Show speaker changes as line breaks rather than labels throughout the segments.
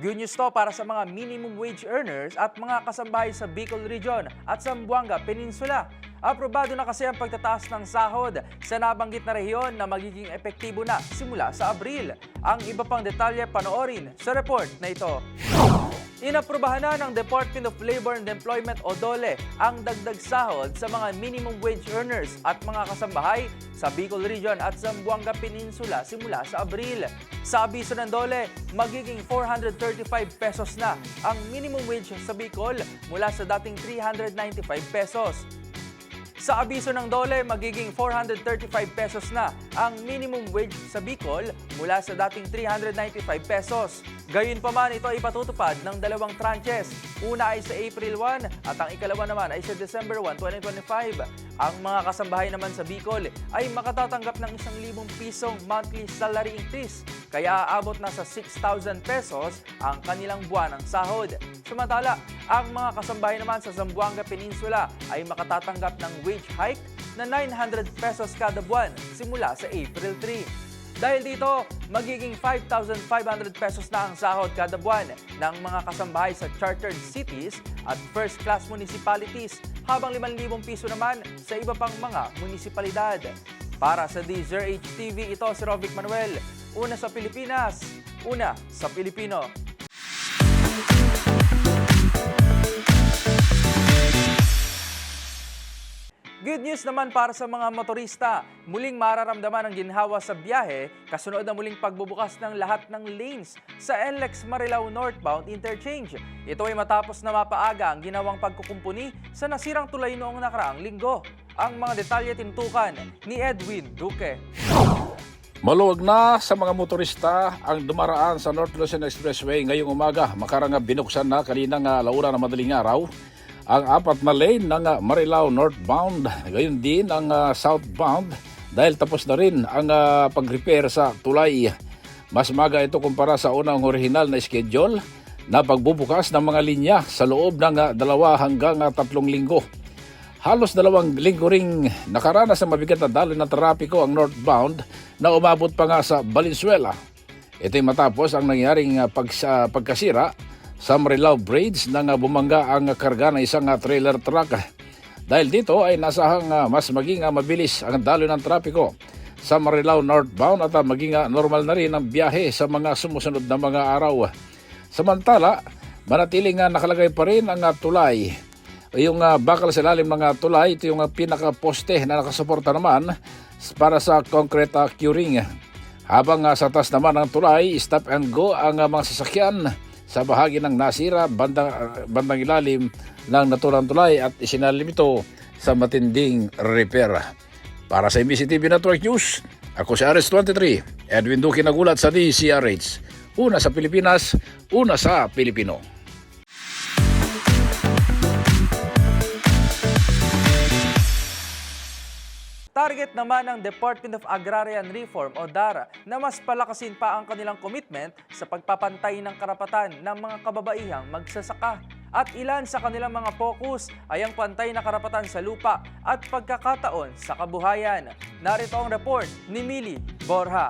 Good news to para sa mga minimum wage earners at mga kasambahay sa Bicol Region at Zamboanga Peninsula. Aprobado na kasi ang pagtataas ng sahod sa nabanggit na rehiyon na magiging epektibo na simula sa Abril. Ang iba pang detalye panoorin sa report na ito. Inaprubahan na ng Department of Labor and Employment o DOLE ang dagdag sahod sa mga minimum wage earners at mga kasambahay sa Bicol Region at Zamboanga Peninsula simula sa Abril. Sa abiso ng DOLE, magiging 435 pesos na ang minimum wage sa Bicol mula sa dating 395 pesos. Sa abiso ng DOLE, magiging 435 pesos na ang minimum wage sa Bicol mula sa dating 395 pesos. Gayunpaman, ito ay patutupad ng dalawang tranches. Una ay sa April 1 at ang ikalawa naman ay sa December 1, 2025. Ang mga kasambahay naman sa Bicol ay makatatanggap ng 1,000 pisong monthly salary increase kaya aabot na sa 6,000 pesos ang kanilang buwan ng sahod. Samantala, ang mga kasambahay naman sa Zamboanga Peninsula ay makatatanggap ng wage hike na 900 pesos kada buwan simula sa April 3. Dahil dito, magiging 5,500 pesos na ang sahod kada buwan ng mga kasambahay sa chartered cities at first-class municipalities, habang 5,000 piso naman sa iba pang mga munisipalidad. Para sa DZRH TV, ito si Rovic Manuel. Una sa Pilipinas, una sa Pilipino. Good news naman para sa mga motorista. Muling mararamdaman ang ginhawa sa biyahe kasunod ng muling pagbubukas ng lahat ng lanes sa NLEX Marilao Northbound Interchange. Ito ay matapos na mapaaga ang ginawang pagkukumpuni sa nasirang tulay noong nakaraang linggo. Ang mga detalye tintukan ni Edwin Duque.
Maluwag na sa mga motorista ang dumaraan sa North Luzon Expressway ngayong umaga. Makarang binuksan na kaninang uh, laura na madaling araw ang apat na lane ng uh, Marilao northbound. Gayon din ang uh, southbound dahil tapos na rin ang uh, pag-repair sa tulay. Mas maga ito kumpara sa unang original na schedule na pagbubukas ng mga linya sa loob ng uh, dalawa hanggang uh, tatlong linggo. Halos dalawang linggo ring nakaranas sa mabigat na daloy ng trapiko ang northbound na umabot pa nga sa Valenzuela. Ito'y matapos ang nangyaring uh, pagsa, pagkasira sa Marilao Bridge nang bumangga ang karga ng isang uh, trailer truck. Dahil dito ay nasahang uh, mas maging uh, mabilis ang daloy ng trapiko sa Marilao northbound at maging normal na rin ang biyahe sa mga sumusunod na mga araw. Samantala, manatiling nakalagay pa rin ang tulay yung bakal sa lalim ng tulay, ito yung pinaka-poste na nakasuporta naman para sa concrete curing. Habang sa taas naman ng tulay, stop and go ang mga sasakyan sa bahagi ng nasira bandang, bandang ilalim ng naturang tulay at isinalim ito sa matinding repair. Para sa MBC TV Network News, ako si RS23, Edwin Duque nagulat sa DCRH. Una sa Pilipinas, una sa Pilipino.
Target naman ng Department of Agrarian Reform o DARA na mas palakasin pa ang kanilang commitment sa pagpapantay ng karapatan ng mga kababaihang magsasaka. at ilan sa kanilang mga focus ay ang pantay na karapatan sa lupa at pagkakataon sa kabuhayan. Narito ang report ni Mili Borja.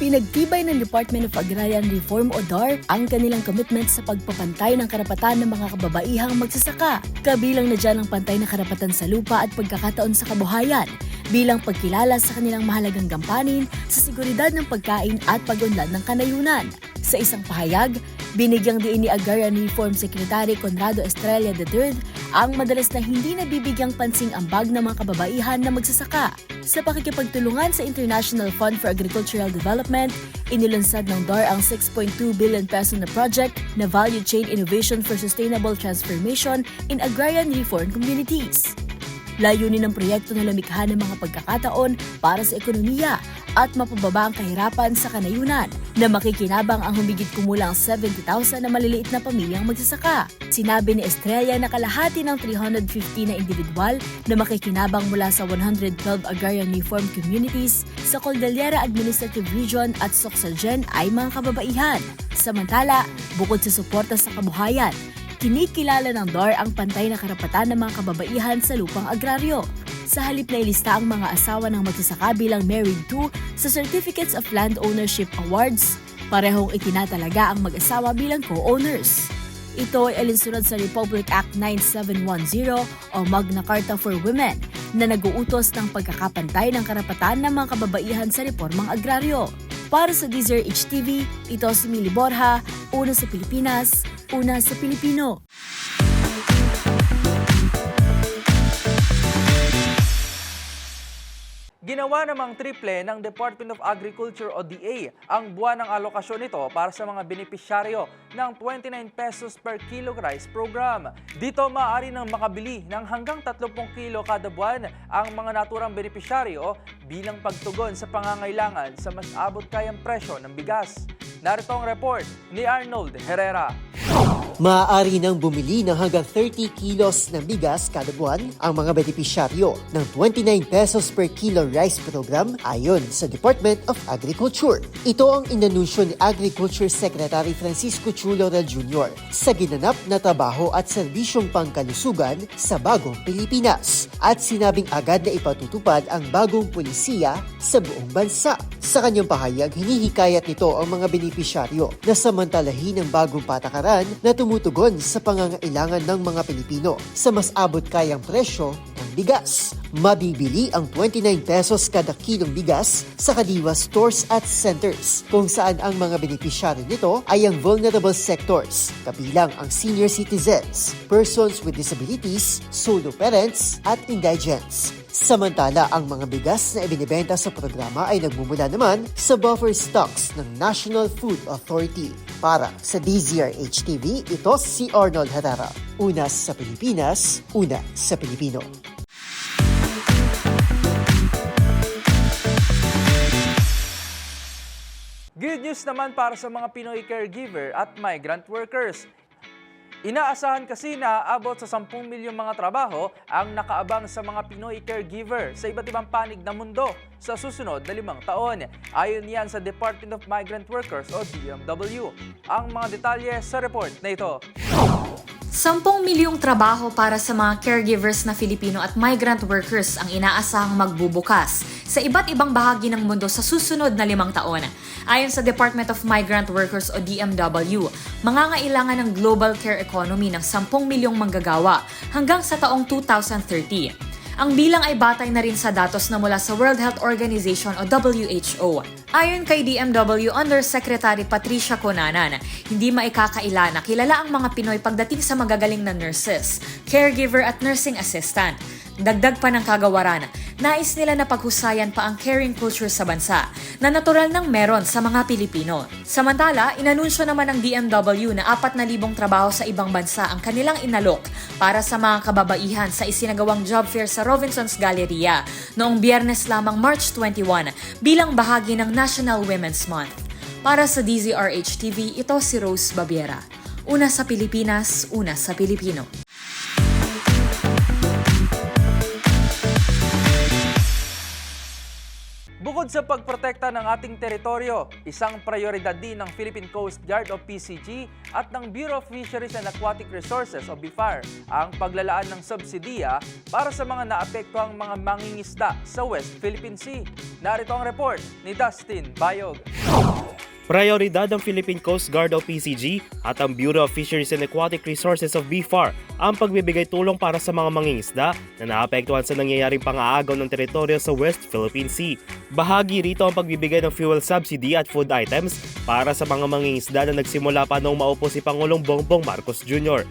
Pinagtibay ng Department of Agrarian Reform o DAR ang kanilang commitment sa pagpapantay ng karapatan ng mga kababaihang magsasaka. Kabilang na dyan ang pantay na karapatan sa lupa at pagkakataon sa kabuhayan bilang pagkilala sa kanilang mahalagang gampanin sa seguridad ng pagkain at pag-unlad ng kanayunan. Sa isang pahayag, binigyang diin ni Agrarian Reform Secretary Conrado Estrella III ang madalas na hindi nabibigyang pansing ambag ng mga kababaihan na magsasaka. Sa pakikipagtulungan sa International Fund for Agricultural Development, inilunsad ng DAR ang 6.2 billion peso na project na Value Chain Innovation for Sustainable Transformation in Agrarian Reform Communities. Layunin ng proyekto na lumikha ng mga pagkakataon para sa ekonomiya at mapababa ang kahirapan sa kanayunan na makikinabang ang humigit kumulang 70,000 na maliliit na pamilyang magsasaka. Sinabi ni Estrella na kalahati ng 350 na individual na makikinabang mula sa 112 agrarian reform communities sa Cordillera Administrative Region at Soxalgen ay mga kababaihan. Samantala, bukod sa suporta sa kabuhayan, kinikilala ng DAR ang pantay na karapatan ng mga kababaihan sa lupang agraryo. Sa halip na ilista ang mga asawa ng magsasaka bilang married to sa Certificates of Land Ownership Awards, parehong itinatalaga ang mag-asawa bilang co-owners. Ito ay alinsunod sa Republic Act 9710 o Magna Carta for Women na nag-uutos ng pagkakapantay ng karapatan ng mga kababaihan sa reformang agraryo. Para sa Deezer HTV, ito si Mili Borja, una sa Pilipinas, una sa Pilipino.
Ginawa namang triple ng Department of Agriculture o DA ang buwan ng alokasyon nito para sa mga benepisyaryo ng 29 pesos per kilo rice program. Dito maaari nang makabili ng hanggang 30 kilo kada buwan ang mga naturang benepisyaryo bilang pagtugon sa pangangailangan sa mas abot kayang presyo ng bigas. Narito ang report ni Arnold Herrera.
Maaari nang bumili ng hanggang 30 kilos ng bigas kada buwan ang mga benepisyaryo ng 29 pesos per kilo rice program ayon sa Department of Agriculture. Ito ang inanunsyo ni Agriculture Secretary Francisco Chulo Real Jr. sa ginanap na trabaho at serbisyong pangkalusugan sa bagong Pilipinas at sinabing agad na ipatutupad ang bagong polisiya sa buong bansa. Sa kanyang pahayag, hinihikayat nito ang mga benepisyaryo na samantalahin ang bagong patakaran na tumutugon sa pangangailangan ng mga Pilipino sa mas abot kayang presyo ng bigas. Mabibili ang 29 pesos kada kilong bigas sa Kadiwa stores at centers kung saan ang mga benepisyaryo nito ay ang vulnerable sectors, kabilang ang senior citizens, persons with disabilities, solo parents at indigents. Samantala, ang mga bigas na ibinibenta sa programa ay nagmumula naman sa buffer stocks ng National Food Authority. Para sa DZRH TV, ito si Arnold Herrera. Una sa Pilipinas, una sa Pilipino.
Good news naman para sa mga Pinoy caregiver at migrant workers. Inaasahan kasi na abot sa 10 milyong mga trabaho ang nakaabang sa mga Pinoy caregiver sa iba't ibang panig ng mundo sa susunod na limang taon. Ayon yan sa Department of Migrant Workers o DMW. Ang mga detalye sa report na ito.
10 milyong trabaho para sa mga caregivers na Filipino at migrant workers ang inaasahang magbubukas sa iba't ibang bahagi ng mundo sa susunod na limang taon. Ayon sa Department of Migrant Workers o DMW, mangangailangan ng global care economy ng 10 milyong manggagawa hanggang sa taong 2030. Ang bilang ay batay na rin sa datos na mula sa World Health Organization o WHO. Ayon kay DMW Undersecretary Patricia Conanan, hindi maikakaila na kilala ang mga Pinoy pagdating sa magagaling na nurses, caregiver at nursing assistant. Dagdag pa ng kagawaran, nais nila na paghusayan pa ang caring culture sa bansa na natural nang meron sa mga Pilipino. Samantala, inanunsyo naman ng DMW na 4,000 trabaho sa ibang bansa ang kanilang inalok para sa mga kababaihan sa isinagawang job fair sa Robinson's Galleria noong biyernes lamang March 21 bilang bahagi ng National Women's Month. Para sa DZRH TV, ito si Rose Babiera. Una sa Pilipinas, una sa Pilipino.
Bukod sa pagprotekta ng ating teritoryo, isang prioridad din ng Philippine Coast Guard o PCG at ng Bureau of Fisheries and Aquatic Resources o BIFAR ang paglalaan ng subsidiya para sa mga naapektuhang mga mangingisda sa West Philippine Sea. Narito ang report ni Dustin Bayog.
Prioridad ng Philippine Coast Guard o PCG at ang Bureau of Fisheries and Aquatic Resources of BFAR ang pagbibigay tulong para sa mga mangingisda na naapektuhan sa nangyayaring pangaagaw ng teritoryo sa West Philippine Sea. Bahagi rito ang pagbibigay ng fuel subsidy at food items para sa mga mangingisda na nagsimula pa noong maupo si Pangulong Bongbong Marcos Jr.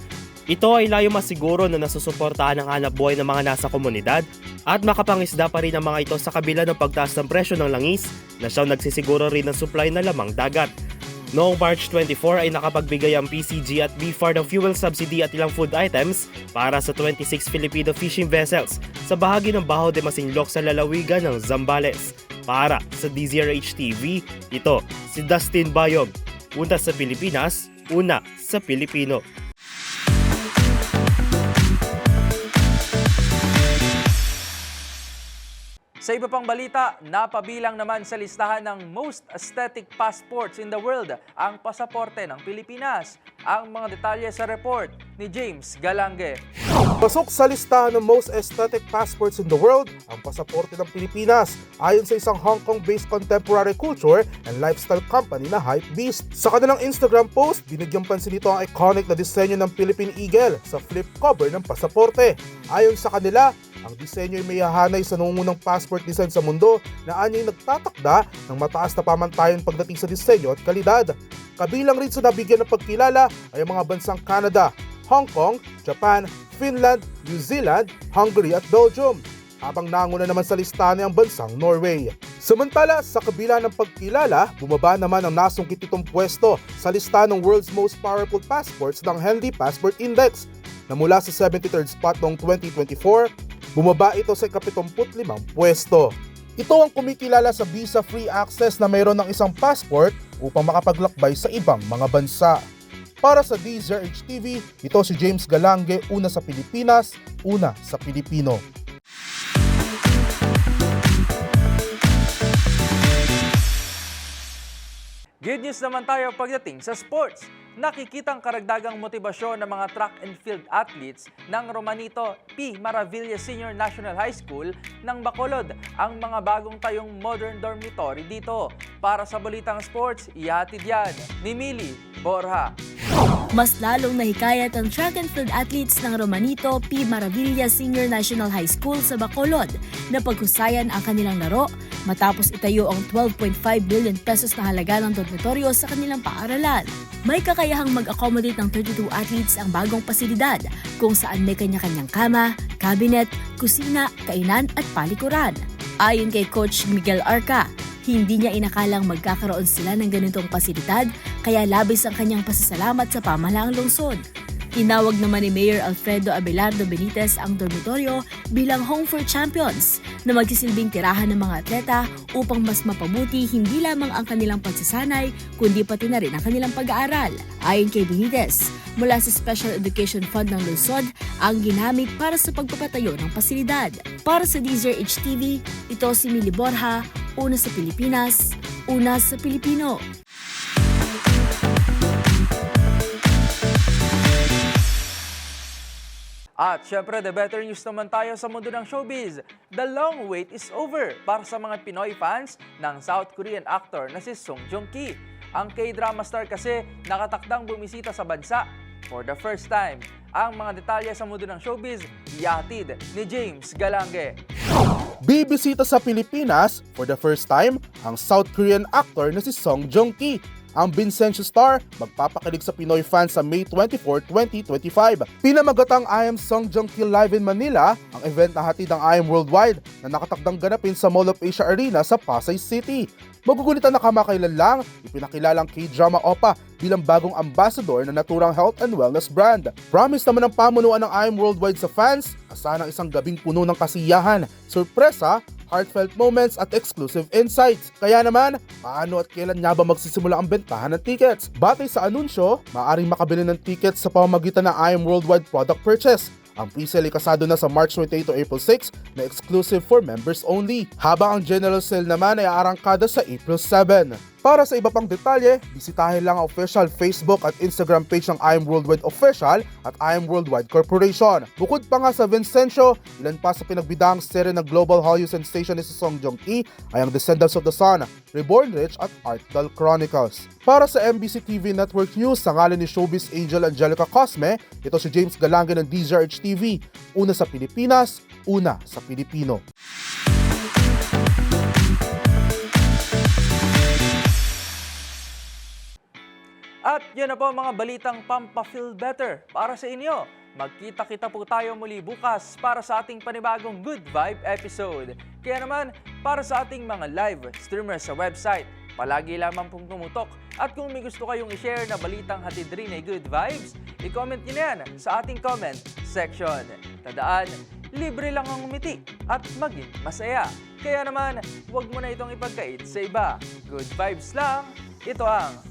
Ito ay layo masiguro na nasusuportahan ang hanap buhay ng mga nasa komunidad at makapangisda pa rin ang mga ito sa kabila ng pagtaas ng presyo ng langis na siyang nagsisiguro rin ng supply na lamang dagat. Noong March 24 ay nakapagbigay ang PCG at BFAR ng fuel subsidy at ilang food items para sa 26 Filipino fishing vessels sa bahagi ng Baho de Masinloc sa lalawigan ng Zambales. Para sa DZRH TV, ito si Dustin Bayog. Una sa Pilipinas, una sa Pilipino.
Sa iba pang balita, napabilang naman sa listahan ng most aesthetic passports in the world ang pasaporte ng Pilipinas. Ang mga detalye sa report ni James Galange.
Pasok sa listahan ng most aesthetic passports in the world ang pasaporte ng Pilipinas ayon sa isang Hong Kong-based contemporary culture and lifestyle company na Hypebeast. Sa kanilang Instagram post, binigyan pansin nito ang iconic na disenyo ng Philippine Eagle sa flip cover ng pasaporte. Ayon sa kanila, ang disenyo ay may hahanay sa nangungunang passport design sa mundo na anyay nagtatakda ng mataas na pamantayan pagdating sa disenyo at kalidad. Kabilang rin sa nabigyan ng pagkilala ay ang mga bansang Canada, Hong Kong, Japan, Finland, New Zealand, Hungary at Belgium. Habang nanguna naman sa listahan ang bansang Norway. Samantala, sa kabila ng pagkilala, bumaba naman ang nasungkit itong pwesto sa listahan ng world's most powerful passports ng Handy Passport Index na mula sa 73rd spot noong 2024, bumaba ito sa 75 pwesto. Ito ang kumikilala sa visa-free access na mayroon ng isang passport upang makapaglakbay sa ibang mga bansa. Para sa DZRH TV, ito si James Galange, una sa Pilipinas, una sa Pilipino.
Good news naman tayo pagdating sa sports. Nakikitang karagdagang motibasyon ng mga track and field athletes ng Romanito P. Maravilla Senior National High School ng Bacolod ang mga bagong tayong modern dormitory dito. Para sa Balitang Sports, ihatid yan ni Mili Borja.
Mas lalong nahikayat ang track and field athletes ng Romanito P. Maravilla Senior National High School sa Bacolod na paghusayan ang kanilang laro matapos itayo ang 12.5 billion pesos na halaga ng dormitoryo sa kanilang paaralan. May kakayahang mag-accommodate ng 32 athletes ang bagong pasilidad kung saan may kanya-kanyang kama, cabinet, kusina, kainan at palikuran. Ayon kay Coach Miguel Arca, hindi niya inakalang magkakaroon sila ng ganitong pasilidad kaya labis ang kanyang pasasalamat sa pamahalaang lungsod. Tinawag naman ni Mayor Alfredo Abelardo Benitez ang dormitoryo bilang home for champions na magsisilbing tirahan ng mga atleta upang mas mapabuti hindi lamang ang kanilang pagsasanay kundi pati na rin ang kanilang pag-aaral. Ayon kay Benitez, mula sa Special Education Fund ng Lungsod ang ginamit para sa pagpapatayo ng pasilidad. Para sa DZRH TV, ito si Mili Borja, una sa Pilipinas, una sa Pilipino.
At syempre, the better news naman tayo sa mundo ng showbiz. The long wait is over para sa mga Pinoy fans ng South Korean actor na si Song Joong Ki. Ang K-drama star kasi nakatakdang bumisita sa bansa for the first time. Ang mga detalye sa mundo ng showbiz, yatid ni James Galange.
Bibisita sa Pilipinas for the first time ang South Korean actor na si Song Joong Ki. Ang Vincenzo Star magpapakilig sa Pinoy fans sa May 24, 2025. Pinamagatang I Am Song Joong Ki Live in Manila, ang event na hatid ng I Am Worldwide na nakatakdang ganapin sa Mall of Asia Arena sa Pasay City. Magugulitan na kamakailan lang, ipinakilalang K-drama OPA bilang bagong ambassador na naturang health and wellness brand. Promise naman ng pamunuan ng I Am Worldwide sa fans, ang isang gabing puno ng kasiyahan, sorpresa, heartfelt moments at exclusive insights. Kaya naman, paano at kailan nga ba magsisimula ang bentahan ng tickets? Batay sa anunsyo, maaaring makabili ng tickets sa pamamagitan ng I Am Worldwide product purchase. Ang pre-sale ay kasado na sa March 28 to April 6 na exclusive for members only. Habang ang general sale naman ay aarangkada sa April 7. Para sa iba pang detalye, bisitahin lang ang official Facebook at Instagram page ng I Am Worldwide Official at I Am Worldwide Corporation. Bukod pa nga sa Vincenzo, ilan pa sa pinagbidang serye ng Global Hallyu Sensation ni si Song Joong Ki ay ang Descendants of the Sun, Reborn Rich at Art Dal Chronicles. Para sa MBC TV Network News, sa ngalan ni Showbiz Angel Angelica Cosme, ito si James Galangin ng DZRH TV. Una sa Pilipinas, una sa Pilipino.
At yun na po mga balitang Pampa-Feel Better para sa inyo. Magkita-kita po tayo muli bukas para sa ating panibagong Good Vibe episode. Kaya naman, para sa ating mga live streamers sa website, palagi lamang pong tumutok. At kung may gusto kayong i-share na balitang hatid rin ay Good Vibes, i-comment nyo yan sa ating comment section. Tandaan, libre lang ang umiti at maging masaya. Kaya naman, huwag mo na itong ipagkait sa iba. Good vibes lang, ito ang